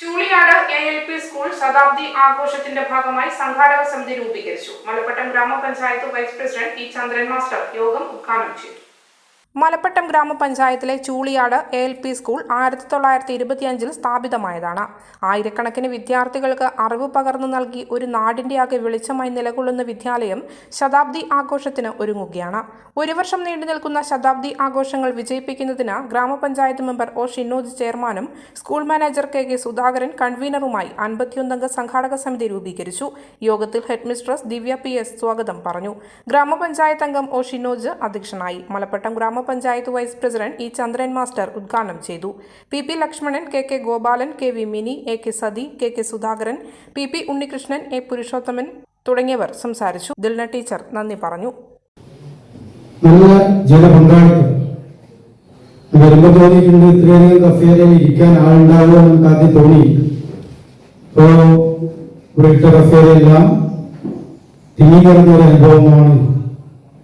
Chooliyad A L P school ശതാബ്ദി ആഘോഷത്തിന്റെ ഭാഗമായി സംഘാടക സമിതി രൂപീകരിച്ചു. മലപ്പട്ടം ഗ്രാമപഞ്ചായത്ത് vice president E Chandran master യോഗം ഉദ്ഘാടനം ചെയ്തു. മലപ്പട്ടം ഗ്രാമപഞ്ചായത്തിലെ Chooliyad A L P school ആയിരത്തി തൊള്ളായിരത്തി ഇരുപത്തിയഞ്ചിൽ സ്ഥാപിതമായതാണ്. ആയിരക്കണക്കിന് വിദ്യാർത്ഥികൾക്ക് അറിവ് പകർന്നു നൽകി ഒരു നാടിന്റെ ആകെ വെളിച്ചമായി നിലകൊള്ളുന്ന വിദ്യാലയം ശതാബ്ദി ആഘോഷത്തിന് ഒരുങ്ങുകയാണ്. ഒരു വർഷം നീണ്ടു നിൽക്കുന്ന ശതാബ്ദി ആഘോഷങ്ങൾ വിജയിപ്പിക്കുന്നതിന് ഗ്രാമപഞ്ചായത്ത് മെമ്പർ ഒ ഷിന്നോജ് ചെയർമാനും school manager K K Sudhakaran കൺവീനറുമായി അൻപത്തിയൊന്നംഗ സംഘാടക സമിതി രൂപീകരിച്ചു. യോഗത്തിൽ ഹെഡ്മിസ്ട്രസ് ദിവ്യ പി എസ് സ്വാഗതം പറഞ്ഞു. ഗ്രാമപഞ്ചായത്ത് അംഗം ഒ ഷിന്നോജ് അധ്യക്ഷനായി. മലപ്പട്ടം ഗ്രാമപഞ്ചായത്ത് vice president E Chandran master ഉദ്ഘാടനം ചെയ്തു. P P Lakshmanan K K Gopalan K V Mini A K Sathi K K Sudhakaran P P Unnikrishnan A Purushothaman തുടങ്ങിയവർ സംസാരിച്ചു. ദിൽന ടീച്ചർ നന്ദി പറഞ്ഞു. നല്ല ജനപങ്കാളിത്തം വരുമ്പോൾ തോന്നിയിട്ടുണ്ട് ഇത്രയധികം കഫേരയിൽ ഇരിക്കാൻ ആളുണ്ടാവുമോ നമുക്ക് ആദ്യം തോന്നി ഇപ്പോ ഇവിടുത്തെ കസേരയെല്ലാം തിങ്ങിക്കിടന്ന ഒരു അനുഭവമാണ്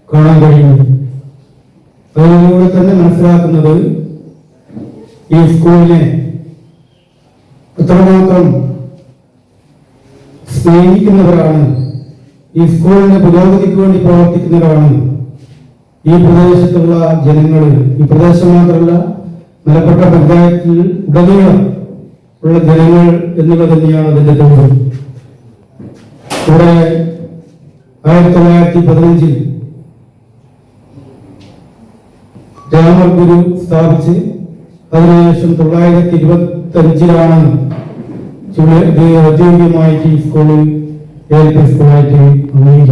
കാണാൻ കഴിയുന്നത്. അതിലൂടെ തന്നെ മനസ്സിലാക്കുന്നത് ഈ സ്കൂളിനെ എത്രമാത്രം സ്നേഹിക്കുന്നവരാണ് ഈ സ്കൂളിന്റെ പുരോഗതിക്ക് വേണ്ടി പ്രവർത്തിക്കുന്നവരാണ് ഈ പ്രദേശത്തുള്ള ജനങ്ങൾ ഈ പ്രദേശം മാത്രമല്ല മലപ്പെട്ട പഞ്ചായത്തിൽ ഉടനീളം ഉള്ള ജനങ്ങൾ എന്നുള്ളത് തന്നെയാണ് അതിന്റെ തെളിവ് ഇവിടെ ആയിരത്തി തൊള്ളായിരത്തി പതിനഞ്ചിൽ രാമഗുരു സ്ഥാപിച്ച് അതിനുശേഷം തൊള്ളായിരത്തി ഇരുപത്തി അഞ്ചിലാണ് ഔദ്യോഗികമായിട്ട് ഈ സ്കൂള് എൽ പി സ്കൂളായിട്ട് അംഗീകരിക്കുന്നത്